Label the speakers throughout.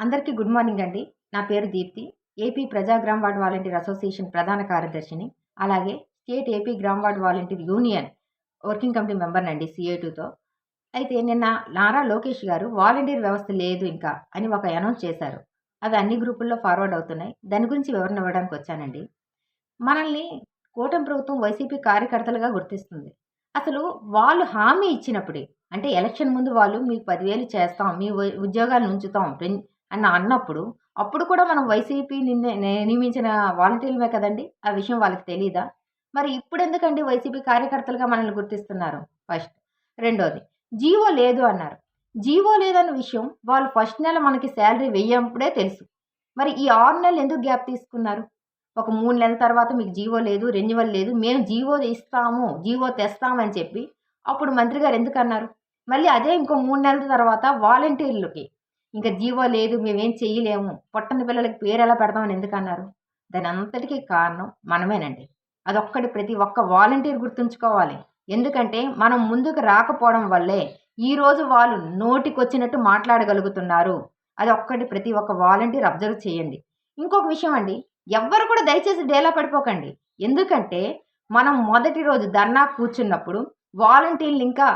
Speaker 1: అందరికీ good morning అండి. నా పేరు Deepthi. AP Praja Gram ward volunteer association ప్రధాన కార్యదర్శిని. అలాగే state AP Gram ward volunteer union working committee member అండి సిఏటూతో అయితే నిన్న నారా లోకేష్ గారు వాలంటీర్ వ్యవస్థ లేదు ఇంకా అని ఒక అనౌన్స్ చేశారు. అవి అన్ని గ్రూపుల్లో ఫార్వర్డ్ అవుతున్నాయి. దాని గురించి వివరణ ఇవ్వడానికి వచ్చానండి. మనల్ని కూటమి ప్రభుత్వం వైసీపీ కార్యకర్తలుగా గుర్తిస్తుంది. అసలు వాళ్ళు హామీ ఇచ్చినప్పుడే అంటే ఎలక్షన్ ముందు వాళ్ళు మీకు పదివేలు చేస్తాం మీ ఉ- ఉద్యోగాలు ఉంచుతాం అని అన్నప్పుడు అప్పుడు కూడా మనం వైసీపీ నిన్నే నియమించిన వాలంటీర్లమే కదండి? ఆ విషయం వాళ్ళకి తెలియదా మరి ఇప్పుడు ఎందుకండి వైసీపీ కార్యకర్తలుగా మనల్ని గుర్తిస్తున్నారు? ఫస్ట్. రెండోది జీవో లేదు అన్నారు. జీవో లేదన్న విషయం వాళ్ళు ఫస్ట్ నెల మనకి శాలరీ వెయ్యప్పుడే తెలుసు. మరి ఈ ఆరు నెలలు ఎందుకు గ్యాప్ తీసుకున్నారు? ఒక మూడు నెలల తర్వాత మీకు జీవో లేదు రెన్యువల్ లేదు మేము జీవో ఇస్తాము జీవో తెస్తామని చెప్పి అప్పుడు మంత్రి గారు ఎందుకు అన్నారు మళ్ళీ అదే ఇంకో మూడు నెలల తర్వాత వాలంటీర్లకి ఇంకా జీవో లేదు మేమేం చెయ్యలేము. పుట్టని పిల్లలకి పేరు ఎలా పెడతామని ఎందుకు అన్నారు? దాని అంతటికీ కారణం మనమేనండి. అదొక్కటి ప్రతి ఒక్క వాలంటీర్ గుర్తుంచుకోవాలి. ఎందుకంటే మనం ముందుకు రాకపోవడం వల్లే ఈరోజు వాళ్ళు నోటికొచ్చినట్టు మాట్లాడగలుగుతున్నారు. అది ఒక్కటి ప్రతి ఒక్క వాలంటీర్ అబ్జర్వ్ చేయండి. ఇంకొక విషయం అండి. ఎవ్వరు కూడా దయచేసి డేలా పడిపోకండి. ఎందుకంటే మనం మొదటి రోజు ధర్నా కూర్చున్నప్పుడు వాలంటీర్లు ఇంకా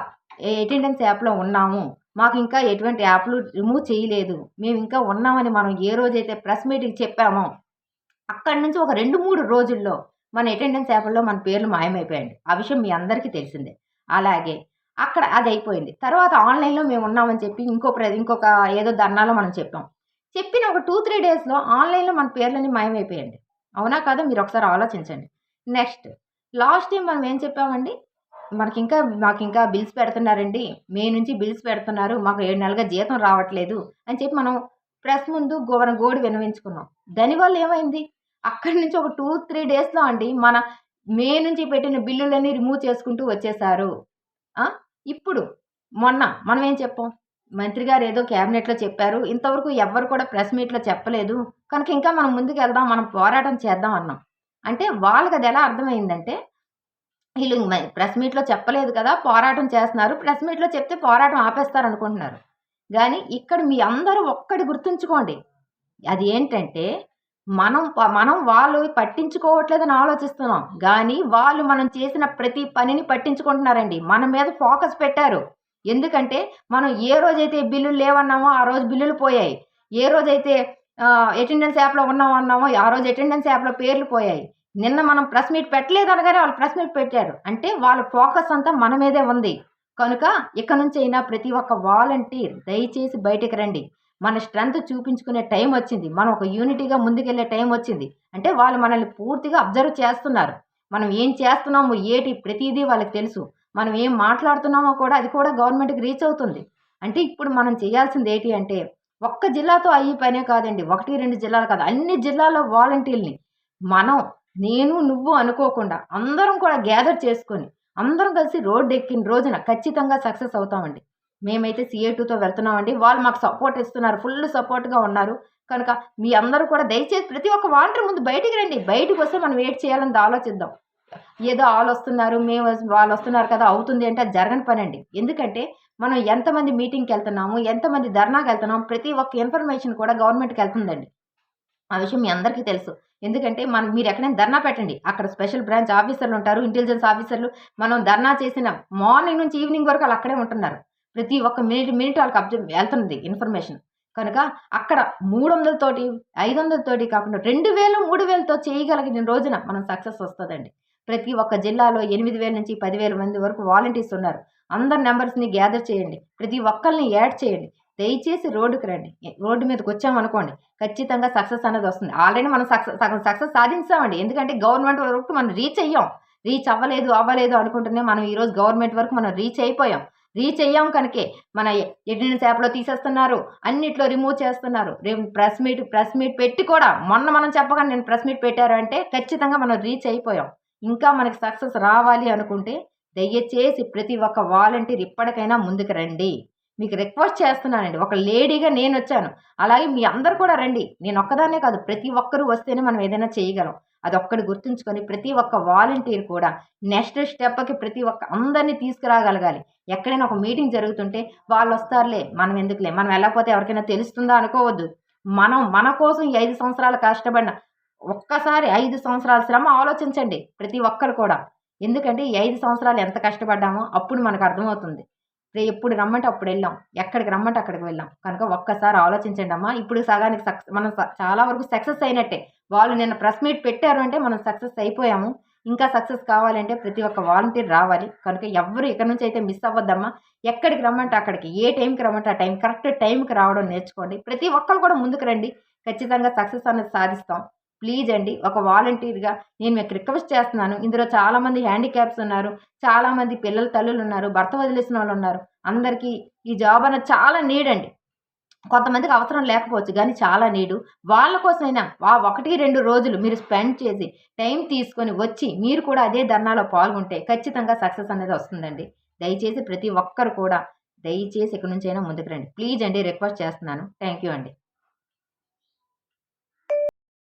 Speaker 1: అటెండెన్స్ యాప్లో ఉన్నాము. మాకు ఇంకా ఎటువంటి యాప్లు రిమూవ్ చేయలేదు. మేము ఇంకా ఉన్నామని మనం ఏ రోజైతే ప్రెస్ మీటింగ్ చెప్పామో అక్కడి నుంచి ఒక రెండు మూడు రోజుల్లో మన అటెండెన్స్ యాప్లో మన పేర్లు మాయమైపోయాయండి. ఆ విషయం మీ అందరికీ తెలిసిందే. అలాగే అక్కడ అది అయిపోయింది తర్వాత ఆన్లైన్లో మేము ఉన్నామని చెప్పి ఇంకో ప్ర ఇంకొక ఏదో ధర్నాలో మనం చెప్పాం. చెప్పిన ఒక టూ త్రీ డేస్లో ఆన్లైన్లో మన పేర్లన్నీ మాయమైపోయాయండి. అవునా కాదా? మీరు ఒకసారి ఆలోచించండి. నెక్స్ట్ లాస్ట్ టైం మనం ఏం చెప్పామండి? మనకి ఇంకా మాకు ఇంకా బిల్స్ పెడుతున్నారండి. మే నుంచి బిల్స్ పెడుతున్నారు. మాకు ఏడు నెలలుగా జీతం రావట్లేదు అని చెప్పి మనం ప్రెస్ ముందు గోవన గోడు వినవించుకున్నాం దానివల్ల ఏమైంది? అక్కడి నుంచి ఒక టూ త్రీ డేస్లో అండి మన మే నుంచి పెట్టిన బిల్లులన్నీ రిమూవ్ చేసుకుంటూ వచ్చేసారు. ఇప్పుడు మొన్న మనం ఏం చెప్పాం? మంత్రి గారు ఏదో క్యాబినెట్లో చెప్పారు. ఇంతవరకు ఎవ్వరు కూడా ప్రెస్ మీట్లో చెప్పలేదు. కనుక ఇంకా మనం ముందుకు వెళ్దాం మనం పోరాటం చేద్దాం అన్నాం. అంటే వాళ్ళకి అది ఎలా అర్థమైందంటే వీళ్ళు ప్రెస్ మీట్లో చెప్పలేదు కదా పోరాటం చేస్తున్నారు. ప్రెస్ మీట్లో చెప్తే పోరాటం ఆపేస్తారు అనుకుంటున్నారు. కానీ ఇక్కడ మీ అందరూ ఒక్కటి గుర్తుంచుకోండి. అది ఏంటంటే మనం మనం వాళ్ళు పట్టించుకోవట్లేదని ఆలోచిస్తున్నాం. కానీ వాళ్ళు మనం చేసిన ప్రతి పనిని పట్టించుకుంటున్నారండి. మన మీద ఫోకస్ పెట్టారు. ఎందుకంటే మనం ఏ రోజైతే బిల్లులు లేవన్నామో ఆ రోజు బిల్లులు పోయాయి. ఏ రోజైతే అటెండెన్స్ యాప్లో ఉన్నామో అన్నామో ఆ రోజు అటెండెన్స్ యాప్లో పేర్లు పోయాయి. నిన్న మనం ప్రెస్ మీట్ పెట్టలేదు అనగానే వాళ్ళు ప్రెస్ మీట్ పెట్టారు. అంటే వాళ్ళ ఫోకస్ అంతా మన మీదే ఉంది. కనుక ఇక నుంచి అయినా ప్రతి ఒక్క వాలంటీర్ దయచేసి బయటకు రండి. మన స్ట్రెంగ్త్ చూపించుకునే టైం వచ్చింది. మనం ఒక యూనిటీగా ముందుకెళ్ళే టైం వచ్చింది. అంటే వాళ్ళు మనల్ని పూర్తిగా అబ్జర్వ్ చేస్తున్నారు. మనం ఏం చేస్తున్నాము ఏటి ప్రతిదీ వాళ్ళకి తెలుసు. మనం ఏం మాట్లాడుతున్నామో కూడా అది కూడా గవర్నమెంట్కి రీచ్ అవుతుంది. అంటే ఇప్పుడు మనం చేయాల్సింది ఏంటి అంటే ఒక్క జిల్లాతో అయ్యే పనే కాదండి. ఒకటి రెండు జిల్లాలు కాదు. అన్ని జిల్లాలో వాలంటీర్ని మనం నేను నువ్వు అనుకోకుండా అందరం కూడా గ్యాదర్ చేసుకొని అందరం కలిసి రోడ్డు ఎక్కిన రోజున ఖచ్చితంగా సక్సెస్ అవుతామండి. మేమైతే సిఏ టూతో వెళ్తున్నామండి. వాళ్ళు మాకు సపోర్ట్ ఇస్తున్నారు. ఫుల్ సపోర్ట్గా ఉన్నారు. కనుక మీ అందరూ కూడా దయచేసి ప్రతి ఒక్క వాలంటీర్ ముందు బయటికి రండి. బయటికి వస్తే మనం వెయిట్ చేయాలని ఆలోచిద్దాం. ఏదో వాళ్ళు వస్తున్నారు మేము వాళ్ళు వస్తున్నారు కదా అవుతుంది అంటే అది జరగని పని అండి ఎందుకంటే మనం ఎంతమంది మీటింగ్కి వెళ్తున్నాము ఎంతమంది ధర్నాకి వెళ్తున్నాము ప్రతి ఒక్క ఇన్ఫర్మేషన్ కూడా గవర్నమెంట్కి వెళ్తుందండి. ఆ విషయం మీ అందరికీ తెలుసు. ఎందుకంటే మనం మీరు ఎక్కడైనా ధర్నా పెట్టండి. అక్కడ స్పెషల్ బ్రాంచ్ ఆఫీసర్లు ఉంటారు ఇంటెలిజెన్స్ ఆఫీసర్లు. మనం ధర్నా చేసిన మార్నింగ్ నుంచి ఈవినింగ్ వరకు వాళ్ళు అక్కడే ఉంటున్నారు. ప్రతి ఒక్క మినిట్ మినిట్ వాళ్ళకి అబ్జర్వ్ వెళ్తుంది ఇన్ఫర్మేషన్. కనుక అక్కడ మూడు వందలతోటి ఐదు వందలతోటి కాకుండా రెండు వేలు మూడు వేలతో చేయగలిగిన రోజున మనం సక్సెస్ వస్తుందండి. ప్రతి ఒక్క జిల్లాలో ఎనిమిది వేల నుంచి పదివేల మంది వరకు వాలంటీర్స్ ఉన్నారు. అందరి నెంబర్స్ని గ్యాదర్ చేయండి. ప్రతి ఒక్కరిని యాడ్ చేయండి. దయచేసి రోడ్డుకి రండి. రోడ్డు మీదకి వచ్చామనుకోండి ఖచ్చితంగా సక్సెస్ అనేది వస్తుంది. ఆల్రెడీ మనం సక్సెస్ సక్సెస్ సాధించామండి. ఎందుకంటే గవర్నమెంట్ వరకు మనం రీచ్ అయ్యాం. రీచ్ అవ్వలేదు అవ్వలేదు అనుకుంటూనే మనం ఈరోజు గవర్నమెంట్ వరకు మనం రీచ్ అయిపోయాం. రీచ్ అయ్యాం కనుకే మన ఎడిన చేపలో తీసేస్తున్నారు అన్నిట్లో రిమూవ్ చేస్తున్నారు. రేపు ప్రెస్ మీట్ ప్రెస్ మీట్ పెట్టి కూడా మొన్న మనం చెప్పగానే నేను ప్రెస్ మీట్ పెట్టారు అంటే ఖచ్చితంగా మనం రీచ్ అయిపోయాం. ఇంకా మనకి సక్సెస్ రావాలి అనుకుంటే దయచేసి ప్రతి ఒక్క వాలంటీర్ ఇప్పటికైనా ముందుకు రండి. మీకు రిక్వెస్ట్ చేస్తున్నానండి. ఒక లేడీగా నేను వచ్చాను అలాగే మీ అందరు కూడా రండి. నేను ఒక్కదాన్నే కాదు ప్రతి ఒక్కరూ వస్తేనే మనం ఏదైనా చేయగలం. అది ఒక్కటి గుర్తుంచుకొని ప్రతి ఒక్క వాలంటీర్ కూడా నెక్స్ట్ స్టెప్కి ప్రతి ఒక్క అందరినీ తీసుకురాగలగాలి. ఎక్కడైనా ఒక మీటింగ్ జరుగుతుంటే వాళ్ళు వస్తారులే మనం ఎందుకులే మనం వెళ్ళకపోతే ఎవరికైనా తెలుస్తుందా అనుకోవద్దు. మనం మన కోసం ఈ ఐదు సంవత్సరాలు కష్టపడిన ఒక్కసారి ఐదు సంవత్సరాల శ్రమ ఆలోచించండి ప్రతి ఒక్కరు కూడా. ఎందుకంటే ఈ ఐదు సంవత్సరాలు ఎంత కష్టపడ్డామో అప్పుడు మనకు అర్థమవుతుంది. ఎప్పుడు రమ్మంటే అప్పుడు వెళ్ళాం. ఎక్కడికి రమ్మంటే అక్కడికి వెళ్ళాం. కనుక ఒక్కసారి ఆలోచించండి అమ్మా. ఇప్పుడు సగానికి సక్సెస్ మనం చాలా వరకు సక్సెస్ అయినట్టే. వాళ్ళు నిన్న ప్రెస్ మీట్ పెట్టారు అంటే మనం సక్సెస్ అయిపోయాము. ఇంకా సక్సెస్ కావాలంటే ప్రతి ఒక్క వాలంటీర్ రావాలి. కనుక ఎవరు ఇక్కడ నుంచి అయితే మిస్ అవ్వద్దమ్మా. ఎక్కడికి రమ్మంటే అక్కడికి ఏ టైంకి రమ్మంటే ఆ టైం కరెక్ట్ టైంకి రావడం నేర్చుకోండి. ప్రతి ఒక్కరు కూడా ముందుకు రండి. ఖచ్చితంగా సక్సెస్ అనేది సాధిస్తాం. ప్లీజ్ అండి ఒక వాలంటీర్గా నేను మీకు రిక్వెస్ట్ చేస్తున్నాను. ఇందులో చాలామంది హ్యాండిక్యాప్స్ ఉన్నారు చాలామంది పిల్లల తల్లులు ఉన్నారు భర్త వదిలేసిన వాళ్ళు ఉన్నారు. అందరికీ ఈ జాబ్ అనేది చాలా నీడ్ అండి. కొంతమందికి అవసరం లేకపోవచ్చు కానీ చాలా నీడు. వాళ్ళ కోసమైనా ఆ ఒకటి రెండు రోజులు మీరు స్పెండ్ చేసి టైం తీసుకొని వచ్చి మీరు కూడా అదే ధర్నాలో పాల్గొంటే ఖచ్చితంగా సక్సెస్ అనేది వస్తుందండి. దయచేసి ప్రతి ఒక్కరు కూడా దయచేసి ఇక్కడి నుంచైనా ముందుకు రండి. ప్లీజ్ అండి రిక్వెస్ట్ చేస్తున్నాను. థ్యాంక్ యూ అండి.